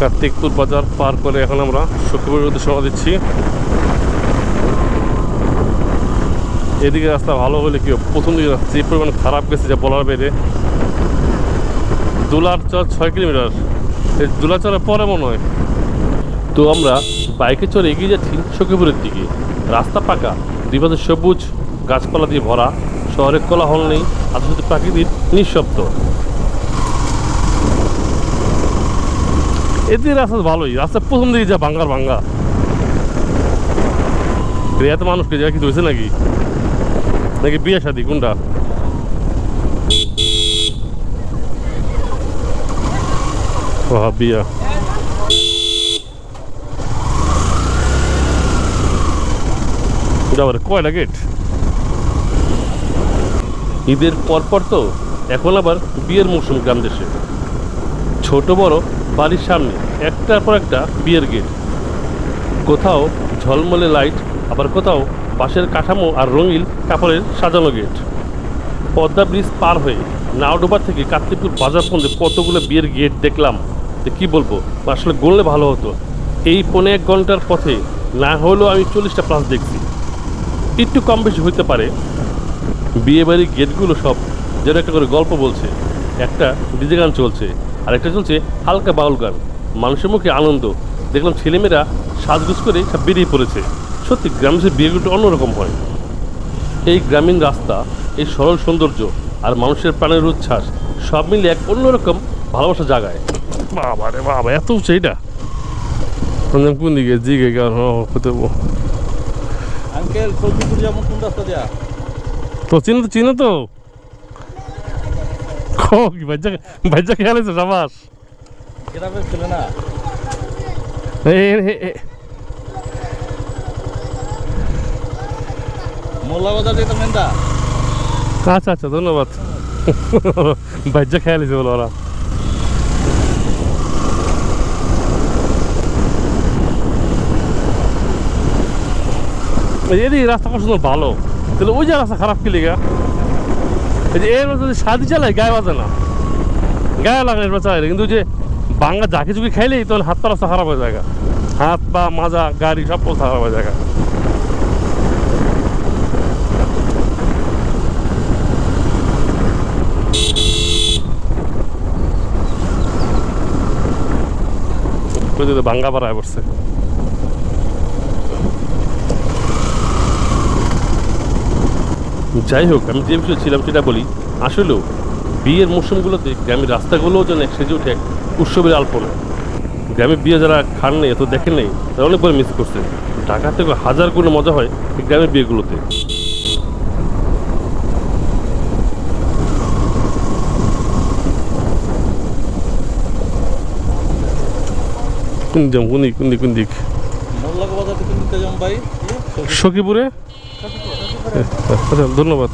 কার্তিকপুর বাজার পার করে এখন আমরা সখীপুরের উদ্দেশ্যে দিচ্ছি। এদিকে রাস্তা ভালো হলে কি প্রথম দিকে রাস্তা যে পরিমাণ খারাপ গেছে, যা বলার বাইরে। দুলার চর ছয় কিলোমিটার। এই দুলার চরের পরে মনে হয়। তো আমরা বাইকে চড়ে এগিয়ে যাচ্ছি সখীপুরের দিকে। রাস্তা পাকা দুই পাশে সবুজ গাছপালা দিয়ে ভরা শহরের কোলাহল নেই আর শুধু প্রাকৃতিক নিঃশব্দ। এদিকে রাস্তা ভালোই। রাস্তা প্রথম দিকে যা ভাঙ্গার ভাঙ্গা এত মানুষকে যা কিছু হয়েছে নাকি? নাকি বিয়ে শাদি? কোনটা? বিয়া। কয়টা গেট? ঈদের পরপর তো, এখন আবার বিয়ের মৌসুম গ্রাম দেশে। ছোট বড় বাড়ির সামনে, একটার পর একটা বিয়ের গেট। কোথাও ঝলমলে লাইট, আবার কোথাও বাঁশের কাঠামো আর রঙিন কাপড়ের সাজানো গেট। পদ্মা ব্রিজ পার হয়ে নাওডোবা থেকে কার্তিকপুর বাজার পর্যন্ত কতগুলো বিয়ের গেট দেখলাম, যে কী বলব, আসলে গড়লে ভালো হতো। এই পৌনে এক ঘণ্টার পথে না হলেও আমি চল্লিশটা প্লাস দেখছি। একটু কম বেশি হইতে পারে। বিয়ে বাড়ির গেটগুলো সব যেন একটা করে গল্প বলছে। একটা ডিজে গান চলছে। আর একটা চলছে হালকা বাউল গান। মানুষের মুখে আনন্দ। দেখলাম ছেলেমেয়েরা সাজগুজ করে সব বেরিয়ে পড়েছে। সত্যি গ্রামের বিয়েগুলো অন্যরকম হয়। এই গ্রামীণ রাস্তা এই সরল সৌন্দর্য আর মানুষের প্রাণের উচ্ছ্বাস সব মিলে এক অন্যরকম ভালোবাসা জাগায়। বাবা রে বাবা এত উঁচু এইটা? কোন দিকে জিগে হতে আঙ্কেল সৌদিপুর যেমন কোন রাস্তা দেয়া। তো চিনো তো চিনো তো? বাচ্চা বাচ্চা খেয়াল আছে সাবাস গ্রামের ছেলে না এই, এই, এই, এই, মোল্লা বাজার যেতে মেন্দা আচ্ছা আচ্ছা ধন্যবাদ বাচ্চা খেয়াল আছে বলো ওরা এদিকে রাস্তা পছন্দ ভালো তাহলে ওই যে রাস্তা খারাপ কি লেগা যে এর যদি সাদি চালায়, গায়ে বাজে না। গায়ে লাগে এর চালাইলে। কিন্তু যে বাংলা ঝাঁকি ঝুঁকি খাইলেই তখন হাত পা রাস্তা খারাপ হয়ে যায় হাত পা, মাজা, গাড়ি সব অবস্থা খারাপ হয়ে যায় ভাঙ্গা পাড়ায় পড়ছে যাই হোক আমি যে বিষয়ে ছিলাম সেটা বলি। আসলেও বিয়ের মৌসুমগুলোতে গ্রামের রাস্তাগুলোও যেন সেজে এক উৎসবের আলপনা। গ্রামে বিয়ে যারা খান নেই এত দেখেন নেই তারা অনেক বড় মিস করছে। ঢাকা থেকে হাজার গুণ মজা হয় এই গ্রামের বিয়েগুলোতে। কোন দিক কোন দিক কোন দিক কোন সখীপুরে। ধন্যবাদ।